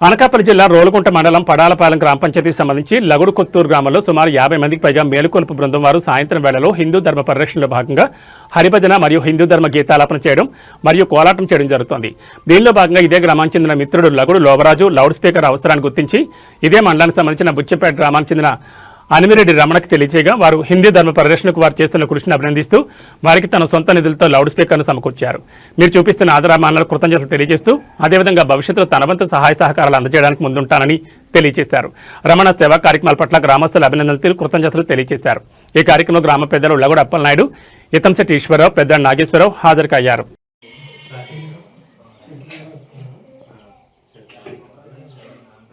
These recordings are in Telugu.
అనకాపల్లి జిల్లా రోలుకుంట మండలం పడాలపాలెం గ్రామ పంచాయతీకి సంబంధించి లగుడు కొత్తూరు గ్రామంలో సుమారు యాభై మందికి పైగా మేలుకొలుపు బృందం వారు సాయంత్రం వేళలో హిందూ ధర్మ పరిరక్షణలో భాగంగా హరిభజన మరియు హిందూ ధర్మ గీతాలాపన చేయడం మరియు కోలాటం చేయడం జరుగుతోంది. దీనిలో భాగంగా ఇదే గ్రామానికి చెందిన మిత్రుడు లగుడు లోబరాజు లౌడ్ స్పీకర్ అవసరాన్ని గుర్తించి ఇదే మండలానికి సంబంధించిన బుచ్చపేట గ్రామానికి చెందిన అనిమిరెడ్డి రమణకి తెలియచేయగా వారు హిందీ ధర్మ పరిరక్షణకు వారు చేస్తున్న కృషిని అభినందిస్తూ వారికి తన సొంత నిధులతో లౌడ్ స్పీకర్ను సమకూర్చారు. మీరు చూపిస్తున్న ఆదరామానాలకు కృతజ్ఞతలు తెలియజేస్తూ అదేవిధంగా భవిష్యత్తులో తన వంతు సహాయ సహకారాలు అందజేయడానికి ముందుంటానని తెలియజేశారు రమణ సేవా కార్యక్రమాల పట్ల గ్రామస్తుల అభినందనలు తెలియ కృతజ్ఞతలు తెలియజేశారు ఈ కార్యక్రమంలో గ్రామ పెద్దలు లగుడు అప్పలనాయుడు ఇతంశెట్టి ఈశ్వరరావు పెద్ద నాగేశ్వరరావు హాజరుకయ్యారు.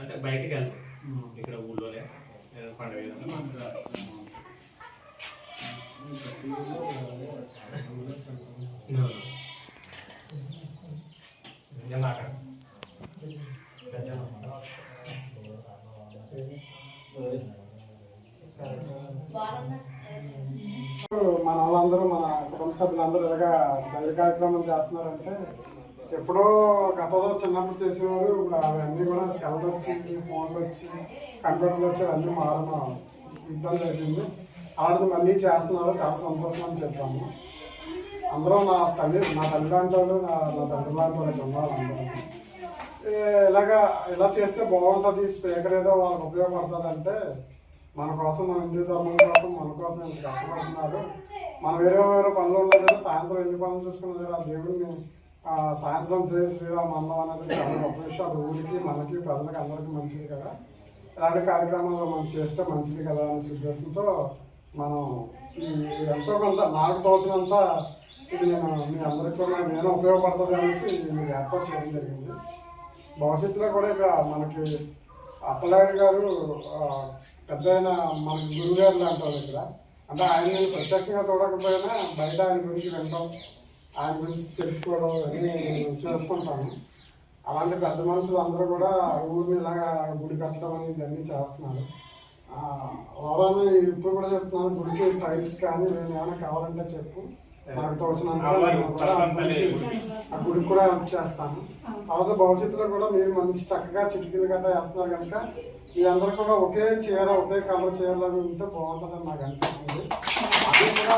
అంటే బయటికి ఇక్కడ ఊళ్ళోనే. పండుగ మన వాళ్ళందరూ మన కుటుంబ సభ్యులందరూ ఇలాగా దైవ కార్యక్రమం చేస్తున్నారంటే ఎప్పుడో గతంలో చిన్నప్పుడు చేసేవారు ఇప్పుడు అవన్నీ కూడా సెల్ వచ్చి ఫోన్లు వచ్చి కంప్యూటర్లు వచ్చి అన్నీ మారడం ఇబ్బంది జరిగింది ఆడది మళ్ళీ చేస్తున్నారు చాలా సంతోషం అని చెప్తాము అందరూ నా తల్లి నా తల్లి లాంటి వాళ్ళు నా నా తండ్రి లాంటి వాళ్ళు ఉన్నారు అందరూ ఇలాగా ఇలా చేస్తే బాగుంటుంది స్పీకర్ ఏదో వాళ్ళకి ఉపయోగపడుతుంది అంటే మన కోసం మన హిందూ ధర్మం కోసం మన కోసం ఇంత కష్టపడుతున్నారు. మనం వేరే వేరే పనులు ఉన్నాయి కదా సాయంత్రం ఎన్ని పనులు చూసుకున్నది ఆ దేవుడిని సాయంత్రం చేయ శ్రీరామ్ అన్నం అనేది చాలా గొప్ప విషయం. అది ఊరికి మనకి ప్రజలకు అందరికీ మంచిది కదా. ఇలాంటి కార్యక్రమాలు మనం చేస్తే మంచిది కదా అనే ఉద్దేశంతో మనం ఈ ఎంతో కొంత నాకు తోచినంత ఇది నేను మీ అందరికీ కూడా నాకు ఉపయోగపడుతుంది అనేసి మీరు ఏర్పాటు చేయడం జరిగింది. భవిష్యత్తులో కూడా ఇక్కడ మనకి అప్పలాయుడు గారు పెద్ద మనకి గురువు గారు లాంటి ఇక్కడ. అంటే ఆయన ప్రత్యక్షంగా చూడకపోయినా బయట ఆయన గురించి వింటాం ఆయన గురించి తెలుసుకోవడం అన్నీ నేను చేసుకుంటాను. అలాంటి పెద్ద మనుషులు అందరూ కూడా ఊరిని ఇలాగా గుడి కట్టడం అని ఇవన్నీ చేస్తున్నారు. ఎవరైనా ఇప్పుడు కూడా చెప్తున్నాను గుడికి టైల్స్ కానీ ఏమైనా కావాలంటే చెప్పు. నాకు తోచినంత ఆ గుడికి- ఆ గుడికి కూడా హెల్ప్ చేస్తాను. తర్వాత భవిష్యత్తులో కూడా మీరు మంచి చక్కగా చిటికీలు గట్రా వేస్తున్నారు కనుక మీ అందరూ కూడా ఒకే చీర ఒకే కలర్ చీరలు ఉంటే బాగుంటుందని నాకు అనిపిస్తుంది. అది కూడా